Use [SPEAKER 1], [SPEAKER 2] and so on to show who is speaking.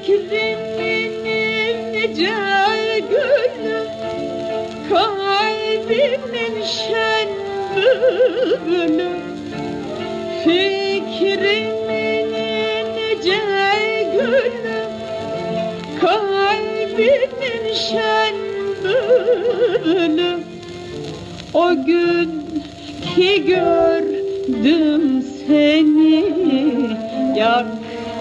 [SPEAKER 1] Fikrimin nice gülü Kalbimin şen bülü Fikrimin nice gülü Kalbimin şen bülü O gün ki gördüm seni Yak